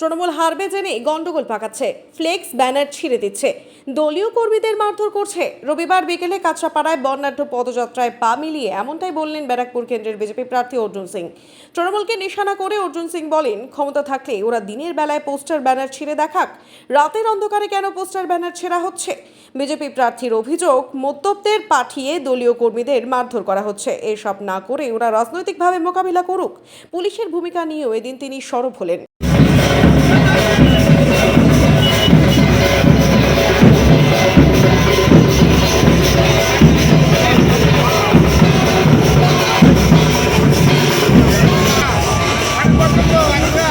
তৃণমূল হারবে জেনে গন্ডগোল পাকাচ্ছে। ফ্লেক্স ব্যানার ছিঁড়ে দিচ্ছে। দলীয় কর্মীদের মারধর করছে। রবিবার বিকেলে কাঁচরাপাড়ায় বর্ণাঢ্য পদযাত্রায় পা মিলিয়ে এমনটাই বললেন ব্যারাকপুর কেন্দ্রের বিজেপি প্রার্থী অর্জুন সিং। তৃণমূলকে নিশানা করে অর্জুন সিং বলেন, ক্ষমতা থাকলে ওরা দিনের বেলায় পোস্টার ব্যানার ছিঁড়ে দেখাক, রাতের অন্ধকারে কেন পোস্টার ব্যানার ছেঁড়া হচ্ছে? বিজেপি প্রার্থীর অভিযোগ, মদ্যপদের পাঠিয়ে দলীয় কর্মীদের মারধর করা হচ্ছে। এসব না করে ওরা রাজনৈতিকভাবে মোকাবিলা করুক। পুলিশের ভূমিকা নিয়েও এদিন তিনি সরব হলেন। Let's go.